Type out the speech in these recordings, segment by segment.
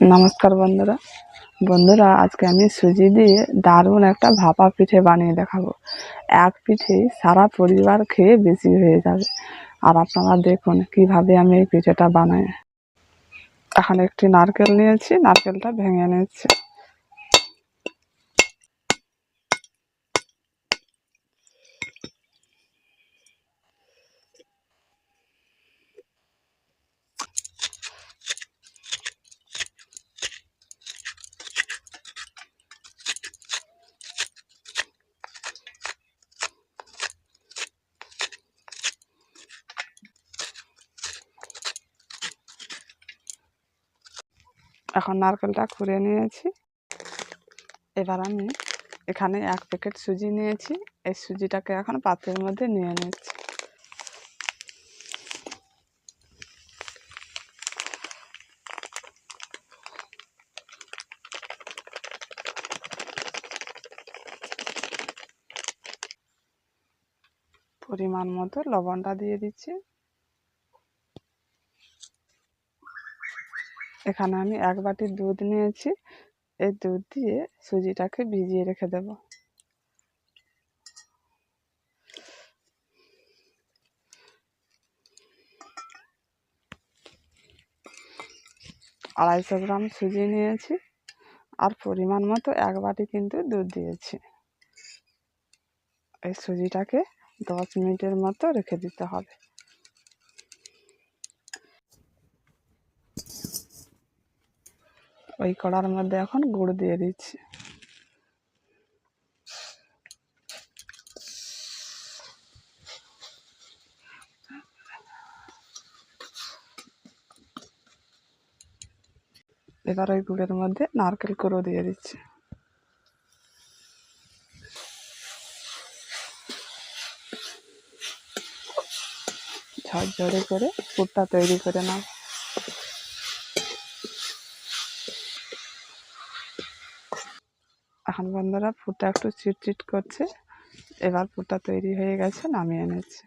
নমস্কার বন্ধুরা। বন্ধুরা, আজকে আমি সুজি দিয়ে দারুণ একটা ভাপা পিঠে বানিয়ে দেখাবো। এক পিঠে সারা পরিবার খেয়ে বেশি হয়ে যাবে। আর আপনারা দেখুন কীভাবে আমি এই পিঠেটা বানাই। এখন একটি নারকেল নিয়েছি, নারকেলটা ভেঙে নিচ্ছি। এখন নারকেলটা খুঁড়ে নিয়েছি। এবার আমি এখানে এক প্যাকেট সুজি নিয়েছি। এই সুজিটাকে এখন পাত্রের মধ্যে নিয়ে নিচ্ছি। পরিমাণ মতো লবণটা দিয়ে দিচ্ছি। এখানে আমি এক বাটি দুধ নিয়েছি। এই দুধ দিয়ে সুজিটাকে ভিজিয়ে রেখে দেব। আড়াইশো গ্রাম সুজি নিয়েছি। আর পরিমাণ মতো এক বাটি কিন্তু দুধ দিয়েছি। এই সুজিটাকে দশ মিনিটের মতো রেখে দিতে হবে। ওই কড়ার মধ্যে এখন গুড় দিয়ে দিচ্ছি। এবার ওই গুড়ের মধ্যে নারকেল কুড়ো দিয়ে দিচ্ছি। ঝরঝরে করে পুরটা তৈরি করে নাও। এখন বন্ধুরা পুরটা একটু চিটচিট করছে। এবার পুরটা তৈরি হয়ে গেছে, নামিয়ে এনেছি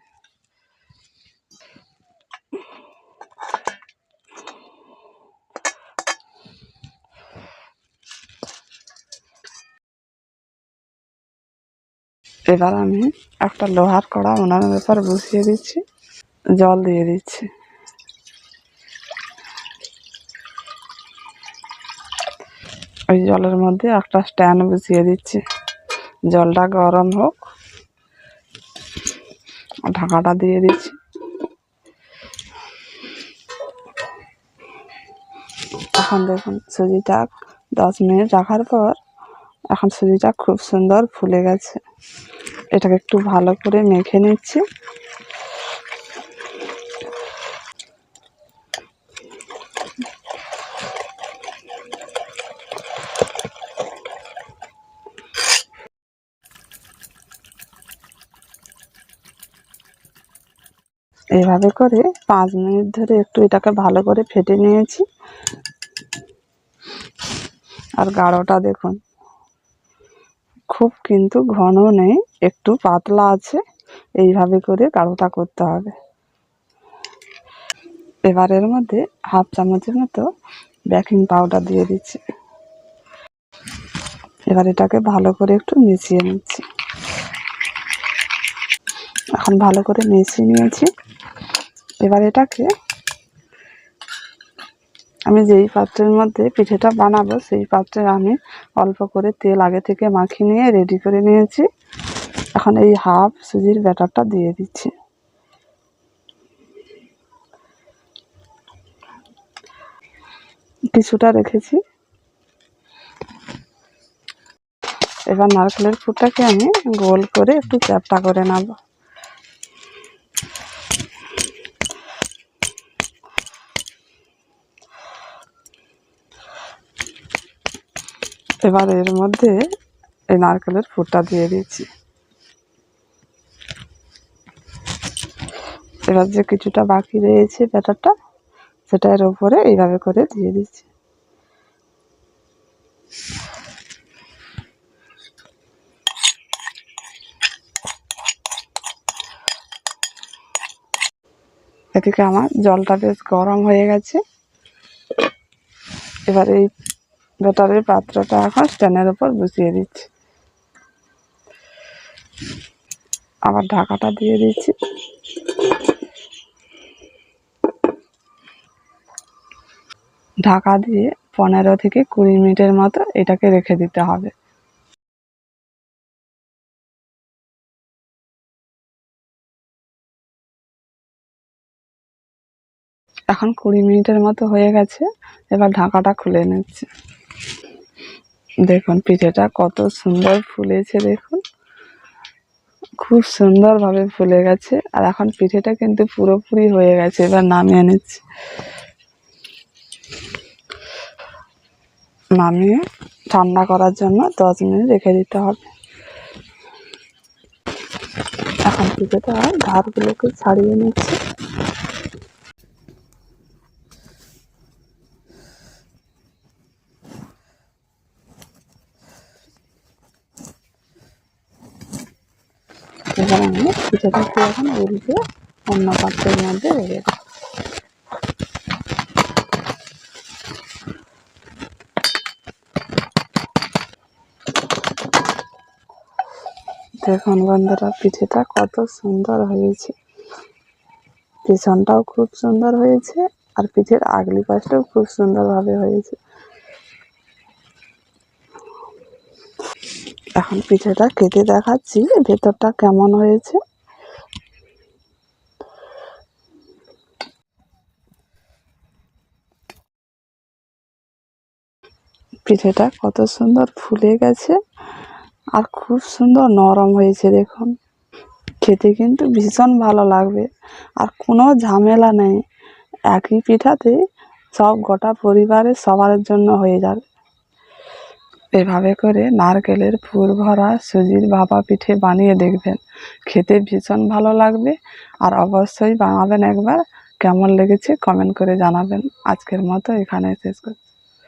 এবার আমি একটা লোহার কড়া উনানের ব্যাপার বসিয়ে দিচ্ছি। জল দিয়ে দিচ্ছি। ওই জলের মধ্যে একটা স্ট্যান্ড বসিয়ে দিচ্ছি। জলটা গরম হোক। ঢাকাটা দিয়ে দিচ্ছি। এখন দেখুন সুজিটা দশ মিনিট রাখার পর এখন সুজিটা খুব সুন্দর ফুলে গেছে। এটাকে একটু ভালো করে মেখে নিচ্ছি। এইভাবে করে পাঁচ মিনিট ধরে একটু এটাকে ভালো করে ফেটে নিয়েছি। আর গাঢ়টা দেখুন, খুব কিন্তু ঘন নেই, একটু পাতলা আছে, এইভাবে করে গাঢ়টা করতে হবে। এবার এর মধ্যে হাফ চামচের মতো বেকিং পাউডার দিয়ে দিচ্ছি। এবার এটাকে ভালো করে একটু মিশিয়ে নিচ্ছি। এখন ভালো করে মিশিয়ে নিয়েছি। এবার এটাকে আমি যেই পাত্রের মধ্যে পিঠেটা বানাবো, সেই পাত্রে আমি অল্প করে তেল আগে থেকে মাখিয়ে নিয়ে রেডি করে নিয়েছি। এখন এই হাফ সুজির ব্যাটারটা দিয়ে দিচ্ছি। কিছুটা রেখেছি। এবার নারকেলের ফুটটাকে আমি গোল করে একটু চ্যাপটা করে নেব। এবার এর মধ্যে এই নারকেলের ফুটটা দিয়ে দিচ্ছি এবার যে কিছুটা বাকি রয়েছে ব্যাটারটা, সেটা এর উপরে এইভাবে করে দিয়ে দিচ্ছি। এদিকে আমার জলটা বেশ গরম হয়ে গেছে। এবার এই ব্যাটারির পাত্রটা এখন স্ট্যান্ডের উপর বসিয়ে দিচ্ছি। আবার ঢাকাটা দিয়ে দিচ্ছি। ঢাকা দিয়ে পনেরো থেকে কুড়ি মিনিটের মতো এটাকে রেখে দিতে হবে। এখন কুড়ি মিনিটের মতো হয়ে গেছে, এবার ঢাকাটা খুলে নিচ্ছি। দেখুন, পিঠেটা কত সুন্দর ফুলেছে, দেখুন। খুব সুন্দরভাবে ফুলে গেছে। আর এখন পিঠেটা কিন্তু পুরোপুরি হয়ে গেছে, এবার নামিয়ে নিচ্ছি। নামিয়ে ঠান্ডা করার জন্য দশ মিনিট রেখে দিতে হবে। এখন পিঠেটা ধারগুলোকে ছাড়িয়ে নিচ্ছি। আমি এখন উল্টে অন্য পাত্রের মধ্যে রেখে দেখুন বন্ধুরা, পিঠেটা কত সুন্দর হয়েছে। পিছনটাও খুব সুন্দর হয়েছে আর পিঠের আগলি পাশটাও খুব সুন্দরভাবে হয়েছে। এখন পিঠেটা কেটে দেখাচ্ছি, ভেতরটা কেমন হয়েছে। পিঠেটা কত সুন্দর ফুলে গেছে আর খুব সুন্দর নরম হয়েছে দেখুন। খেতে কিন্তু ভীষণ ভালো লাগবে আর কোনো ঝামেলা নেই। একই পিঠাতে সব গোটা পরিবারের সবার জন্য হয়ে যাবে। এভাবে করে নারকেলের ফুল ভরা সুজির ভাপা পিঠে বানিয়ে দেখবেন। খেতে ভীষণ ভালো লাগবে আর অবশ্যই বানাবেন একবার। কেমন লেগেছে কমেন্ট করে জানাবেন। আজকের মতো এখানে শেষ করছি।